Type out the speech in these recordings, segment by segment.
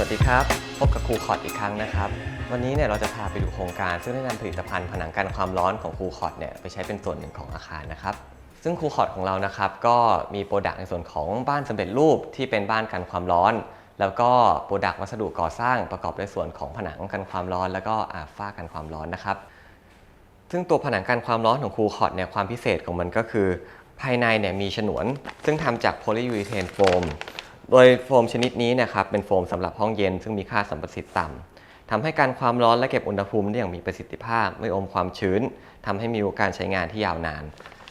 สวัสดีครับ พบกับครูคอร์ดอีกครั้งนะครับ วันนี้เนี่ยเราจะพาไปดูโครงการ ซึ่งได้นำผลิตภัณฑ์ผนังกันความร้อนของครูคอร์ดเนี่ยไปใช้เป็นส่วนหนึ่งของอาคารนะครับ ซึ่งครูคอร์ดของเรานะครับก็มีโปรดักต์ในส่วนของบ้านสำเร็จรูปที่เป็นบ้านกันความร้อน แล้วก็โปรดักต์วัสดุก่อสร้างประกอบด้วยส่วนของผนังกันความร้อน แล้วก็อาฝ้ากันความร้อนนะครับ ซึ่งตัวผนังกันความร้อนของครูคอร์ดเนี่ยความพิเศษของมันก็คือ ภายในเนี่ยมีฉนวน ซึ่งทำจากโพลียูรีเทนโฟม โดยโฟมชนิดนี้นะครับเป็นโฟมสำหรับห้องเย็น ซึ่งมีค่าสัมประสิทธิ์ต่ำทำให้การความร้อนและเก็บอุณหภูมิได้อย่างมีประสิทธิภาพ ไม่อมความชื้นทำให้มีการใช้งานที่ยาวนาน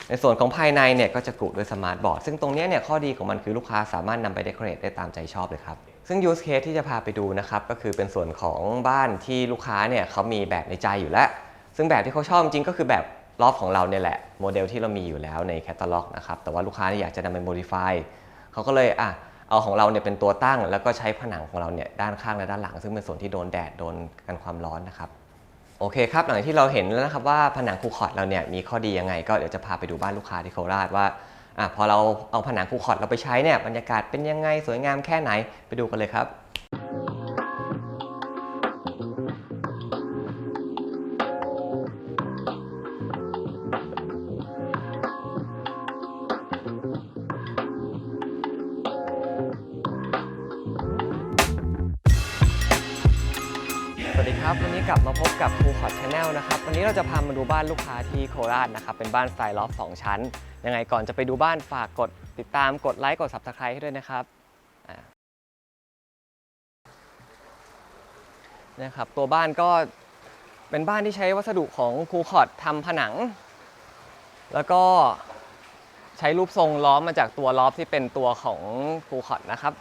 ในส่วนของภายในเนี่ยก็จะกรุด้วยสมาร์ทบอร์ดซึ่งตรงนี้เนี่ยข้อดีของมันคือลูกค้าสามารถนำไปเดคอเรทได้ตามใจชอบเลยครับซึ่ง use case ที่จะพาไปดูนะครับก็คือเป็นส่วนของบ้านที่ลูกค้าเนี่ยเขามีแบบในใจอยู่แล้ว ซึ่งแบบที่เขาชอบจริงก็คือแบบรอบของเราเนี่ยแหละ โมเดลที่เรามีอยู่แล้วในแคตตาล็อกนะครับแต่ว่าลูกค้าเนี่ยอยากจะนำไป modify เขาก็เลยอะ เอาของเราเนี่ยเป็นตัวตั้ง แล้วก็ใช้ผนังของเราเนี่ยด้านข้างและด้านหลัง ซึ่งเป็นส่วนที่โดนแดดโดนกันความร้อนนะครับโอเคครับหลังที่เราเห็นแล้วนะครับว่าผนังคูคอร์ดเราเนี่ยมีข้อดียังไง ก็เดี๋ยวจะพาไปดูบ้านลูกค้าที่โคราชว่าอะพอเราเอาผนังคูคอร์ดเราไปใช้เนี่ยบรรยากาศเป็นยังไงสวยงามแค่ไหนไปดูกันเลยครับ ครับวันนี้กลับมาพบกับครูคอร์ดชาแนลนะครับวันนี้เราจะพามาดูบ้านลูกค้าที่โคราชนะครับเป็นบ้านสไตล์ลอฟสองชั้น ยังไงก่อนจะไปดูบ้านฝากกดติดตามกดไลค์กด Subscribe ให้ด้วยนะครับนี่ยครับตัวบ้านก็เป็นบ้านที่ใช้วัสดุของครูคอร์ดทำผนัง แล้วก็ใช้รูปทรงล้อมมาจากตัวล้อฟที่เป็นตัวของครูคอร์ดนะครับ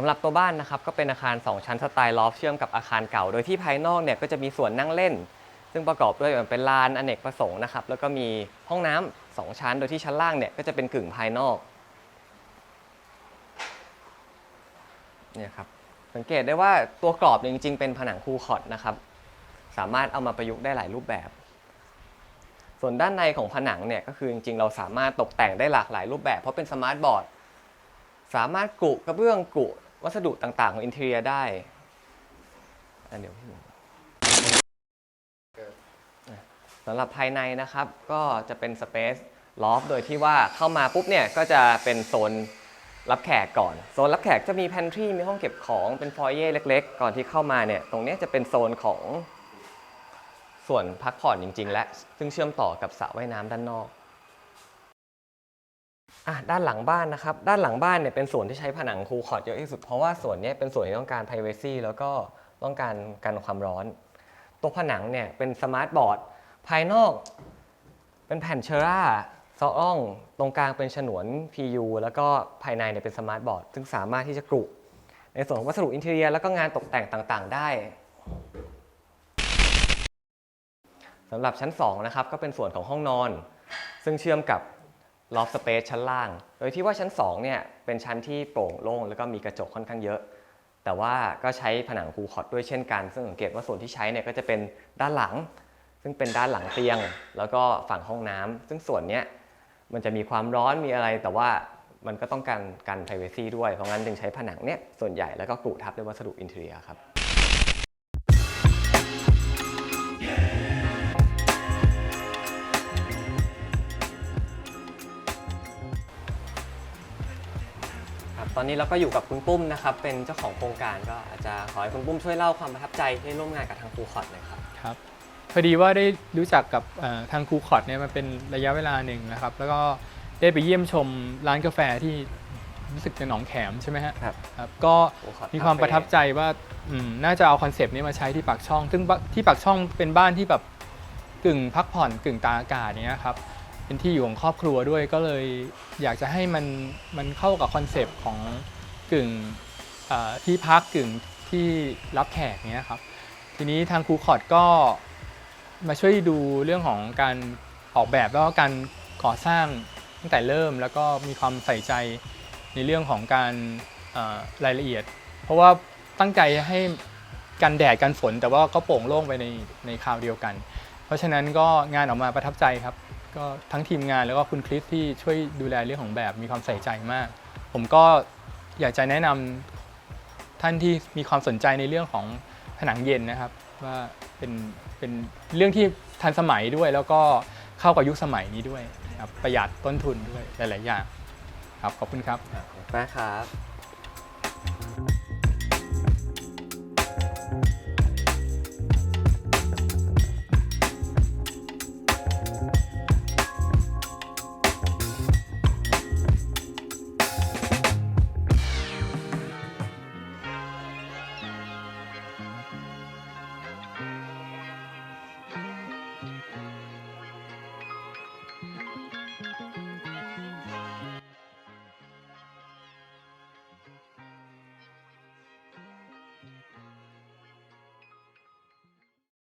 ำหรับตัวบ้านนะครับก็เป็นอาคาร 2 ชั้นสไตล์ลอฟ์เชื่อมกับอาคารเก่า โดยที่ภายนอกเนี่ยก็จะมีส่วนนั่งเล่น ซึ่งประกอบด้วยเป็นลานอเนกประสงค์นะครับแล้วก็มีห้องน้ำสองชั้น โดยที่ชั้นล่างเนี่ยก็จะเป็นกึ่งภายนอกเนี่ยครับสังเกตได้ว่าตัวกรอบจริง ๆ เป็นผนังคูคอร์ดนะครับ สามารถเอามาประยุกต์ได้หลายรูปแบบ ส่วนด้านในของผนังเนี่ยก็คือจริง ๆ เราสามารถตกแต่งได้หลากหลายรูปแบบ เพราะเป็นสมาร์ทบอร์ดสามารถกรุกระเบื้องกรุ วัสดุต่างๆ ของอินเท i รียได้อะเดี๋ยวพี่หนึ่งสำหรับภายในนะครับก็จะเป็นสเปซลอฟโดยที่ว่าเข้ามาปุ๊บเนี่ยก็จะเป็นโซนรับแขกก่อน โซนรับแขกจะมีแพนทรีมีห้องเก็บของเป็นฟอยเย่เล็ก ๆ ก่อนที่เข้ามาเนี่ยตรงนี้จะเป็นโซนของส่วนพักผ่อนจริง ๆ และซึ่งเชื่อมต่อกับสระว่ายน้ำด้านนอก อะด้านหลังบ้านนะครับ ด้านหลังบ้านเนี่ยเป็นส่วนที่ใช้ผนังคูคอร์ดเยอะที่สุด เพราะว่าส่วนนี้เป็นส่วนที่ต้องการ p r i เวซีแล้วก็ต้องการกันความร้อน ตัวผนังเนี่ยเป็นสมาร์ทบอร์ดภายนอกเป็นแผ่นเชอร่าซออ่อง ตรงกลางเป็นฉนวน PU แล้วก็ภายในเนี่ยเป็นสมาร์ทบอร์ดซึ่งสามารถที่จะกรุในส่วนของวัสดุอินเท i รียแล้วก็งานตกแต่งต่างๆ ได้สำหรับชั้น2นะครับก็เป็นส่วนของห้องนอน ซึ่งเชื่อมกับ ลอฟสเปซชั้นล่าง โดยที่ว่าชั้น2เนี่ยเป็นชั้นที่โปร่งโล่งแล้วก็มีกระจกค่อนข้างเยอะ แต่ว่าก็ใช้ผนังคูคอดด้วยเช่นกัน ซึ่งสังเกตว่าส่วนที่ใช้เนี่ยก็จะเป็นด้านหลัง ซึ่งเป็นด้านหลังเตียง แล้วก็ฝั่งห้องน้ำซึ่งส่วนเนี้ยมันจะมีความร้อนมีอะไร แต่ว่ามันก็ต้องการกัน p r i เวซีด้วย เพราะงั้นจึงใช้ผนังเนี่ยส่วนใหญ่แล้วก็กรุทับด้วยวัสดุอินเท i รียครับครับ ตอนนี้เราก็อยู่กับคุณปุ้มนะครับ เป็นเจ้าของโครงการก็อาจจะขอให้คุณปุ้มช่วยเล่าความประทับใจที่ร่วมงานกับทางครูคอร์ดหน่อยครับ ครับ พอดีว่าได้รู้จักกับเอ่อทางครูคอร์ดเนี่ยมาเป็นระยะเวลาหนึ่งนะครับ แล้วก็ได้ไปเยี่ยมชมร้านกาแฟที่รู้สึกจะหนองแขมใช่ไหมฮะครับครับก็ครูคอร์ดมีความคาเฟ่ประทับใจว่าอืมน่าจะเอาคอนเซปต์นี้มาใช้ที่ปากช่อง ซึ่งบที่ปากช่องเป็นบ้านที่แบบกึ่งพักผ่อนกึ่งตากอากาศเนี้ยครับ เป็นที่อยู่ของครอบครัวด้วยก็เลยอยากจะให้มันมันเข้ากับคอนเซปต์ของกึ่งเอ่อที่พักกึ่งที่รับแขกเนี้ยครับทีนี้ทางครูคอร์ดก็มาช่วยดูเรื่องของการออกแบบแล้วก็การก่อสร้างตั้งแต่เริ่มแล้วก็มีความใส่ใจในเรื่องของการรายละเอียด เพราะว่าตั้งใจให้กันแดดกันฝน แต่ว่าก็โปร่งโล่งไปในในคราวเดียวกัน เพราะฉะนั้นก็งานออกมาประทับใจครับ ก็ทั้งทีมงานแล้วก็คุณคริสที่ช่วยดูแลเรื่องของแบบมีความใส่ใจมาก ผมก็อยากจะแนะนท่านที่มีความสนใจในเรื่องของผนังเย็นนะครับว่าเป็นเป็นเรื่องที่ทันสมัยด้วย แล้วก็เข้ากับยุคสมัยนี้ด้วยนะครับประหยัดต้นทุนด้วยหลาย ๆ อย่างครับขอบคุณครับ ขอบคุณมากครับ